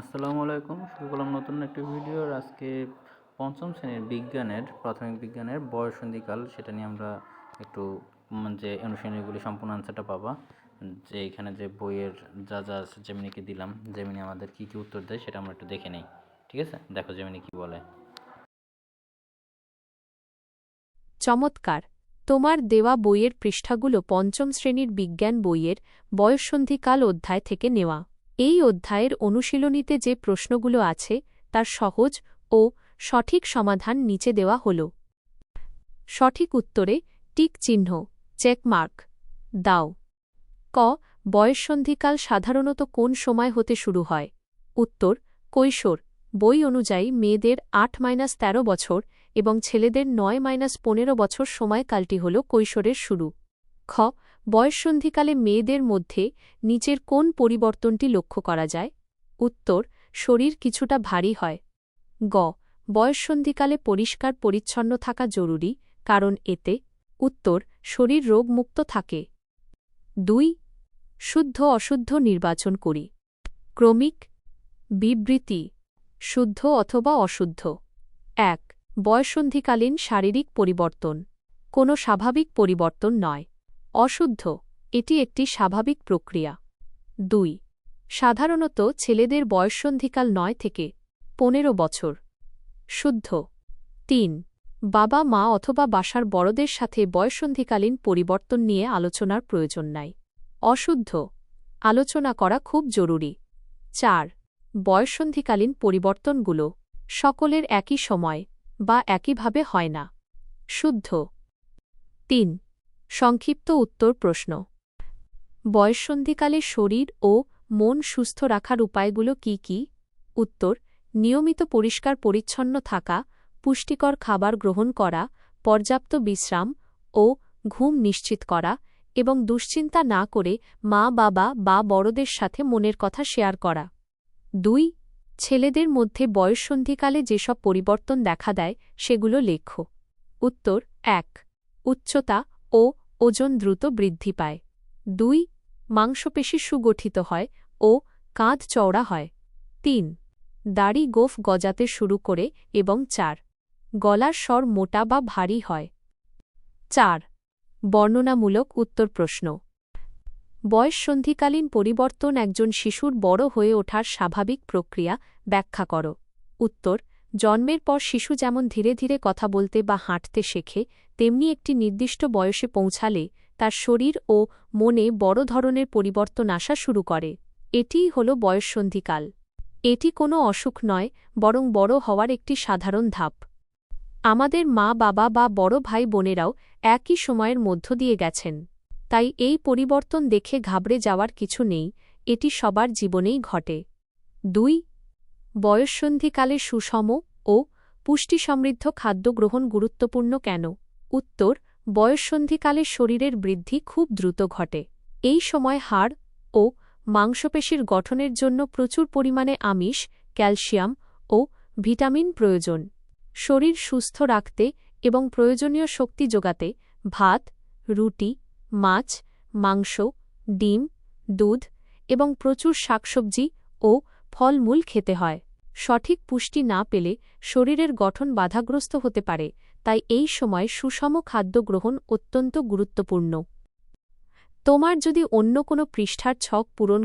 আসসালামু আলাইকুম। শুরু করলাম নতুন একটি ভিডিও আজকে পঞ্চম শ্রেণির বিজ্ঞানের, প্রাথমিক বিজ্ঞানের বয়সন্ধিকাল সেটা নিয়ে আমরা একটু যে অনুশীলনীগুলি সম্পূর্ণ আনসারটা পাবা। যে এখানে যে বইয়ের যা যা আছে যেমনিকে দিলাম যেমনি আমাদের কি কি উত্তর দেয় সেটা আমরা একটু দেখে নেই। ঠিক আছে? দেখো যেমনি কি বলে। চমৎকার। তোমার দেওয়া বইয়ের পৃষ্ঠাগুলো পঞ্চম শ্রেণির বিজ্ঞান বইয়ের বয়ঃসন্ধিকাল অধ্যায় থেকে নেওয়া। এই অধ্যায়ের অনুশীলনীতে যে প্রশ্নগুলো আছে, তার সহজ ও সঠিক সমাধান নিচে দেওয়া হল। সঠিক উত্তরে টিক চিহ্ন চেকমার্ক দাও। ক, বয়ঃসন্ধিকাল সাধারণত কোন সময় হতে শুরু হয়? উত্তর, কৈশোর। বই অনুযায়ী মেয়েদের আট মাইনাস তেরো বছর এবং ছেলেদের নয় মাইনাস পনেরো বছর সময়কালটি হল কৈশোরের শুরু। খ বয়ঃসন্ধিকালে মেয়েদের মধ্যে নিচের কোন পরিবর্তনটি লক্ষ্য করা যায়? উত্তর, শরীর কিছুটা ভারী হয়। গ, বয়ঃসন্ধিকালে পরিষ্কার পরিচ্ছন্ন থাকা জরুরি, কারণ এতে, উত্তর, শরীর রোগমুক্ত থাকে। দুই, শুদ্ধ অশুদ্ধ নির্বাচন করি। ক্রমিক, বিবৃতি, শুদ্ধ অথবা অশুদ্ধ। এক, বয়সন্ধিকালীন শারীরিক পরিবর্তন। কোনো স্বাভাবিক পরিবর্তন নয়। অশুদ্ধ, এটি একটি স্বাভাবিক প্রক্রিয়া। দুই, সাধারণত ছেলেদের বয়সন্ধিকাল নয় থেকে পনেরো বছর। শুদ্ধ। তিন, বাবা, মা অথবা বাসার বড়দের সাথে বয়সন্ধিকালীন পরিবর্তন নিয়ে আলোচনার প্রয়োজন নাই। অশুদ্ধ। আলোচনা করা খুব জরুরি। চার, বয়সন্ধিকালীন পরিবর্তনগুলো সকলের একই সময় বা একইভাবে হয় না। শুদ্ধ। তিন সংক্ষিপ্ত উত্তর প্রশ্ন। বয়ঃসন্ধিকালে শরীর ও মন সুস্থ রাখার উপায়গুলো কি কি? উত্তর, নিয়মিত পরিষ্কার পরিচ্ছন্ন থাকা, পুষ্টিকর খাবার গ্রহণ করা, পর্যাপ্ত বিশ্রাম ও ঘুম নিশ্চিত করা এবং দুশ্চিন্তা না করে মা, বাবা বা বড়দের সাথে মনের কথা শেয়ার করা। দুই, ছেলেদের মধ্যে বয়ঃসন্ধিকালে যেসব পরিবর্তন দেখা দেয় সেগুলো লেখ। উত্তর, এক, উচ্চতা ও ওজন দ্রুত বৃদ্ধি পায়। দুই, মাংসপেশি সুগঠিত হয় ও কাঁধ চওড়া হয়। তিন, দাড়ি গোফ গজাতে শুরু করে এবং চার, গলার স্বর মোটা বা ভারী হয়। চার, বর্ণনামূলক উত্তর প্রশ্ন বয়ঃসন্ধিকালীন পরিবর্তন একজন শিশুর বড় হয়ে ওঠার স্বাভাবিক প্রক্রিয়া ব্যাখ্যা কর। উত্তর, জন্মের পর শিশু যেমন ধীরে ধীরে কথা বলতে বা হাঁটতে শেখে তেমনি একটি নির্দিষ্ট বয়সে পৌঁছালে তার শরীর ও মনে বড় ধরনের পরিবর্তন আসা শুরু করে। এটিই হল বয়ঃসন্ধিকাল। এটি কোনো অসুখ নয়, বরং বড় হওয়ার একটি সাধারণ ধাপ। আমাদের মা, বাবা বা বড় ভাই বোনেরাও একই সময়ের মধ্য দিয়ে গেছেন। তাই এই পরিবর্তন দেখে ঘাবড়ে যাওয়ার কিছু নেই, এটি সবার জীবনেই ঘটে। দুই, বয়ঃসন্ধিকালে সুষম ও পুষ্টিসমৃদ্ধ খাদ্য গ্রহণ গুরুত্বপূর্ণ কেন? উত্তর, বয়ঃসন্ধিকালে শরীরের বৃদ্ধি খুব দ্রুত ঘটে। এই সময় হাড় ও মাংসপেশির গঠনের জন্য প্রচুর পরিমাণে আমিষ, ক্যালসিয়াম ও ভিটামিন প্রয়োজন। শরীর সুস্থ রাখতে এবং প্রয়োজনীয় শক্তি যোগাতে ভাত, রুটি, মাছ, মাংস, ডিম, দুধ এবং প্রচুর শাকসবজি ও ফলমূল খেতে হয়। সঠিক পুষ্টি না পেলে শরীরের গঠন বাধাগ্রস্ত হতে পারে। তাই এই সময় সুষম খাদ্য গ্রহণ অত্যন্ত গুরুত্বপূর্ণ। তোমার যদি অন্য কোনো পৃষ্ঠার ছক পূরণ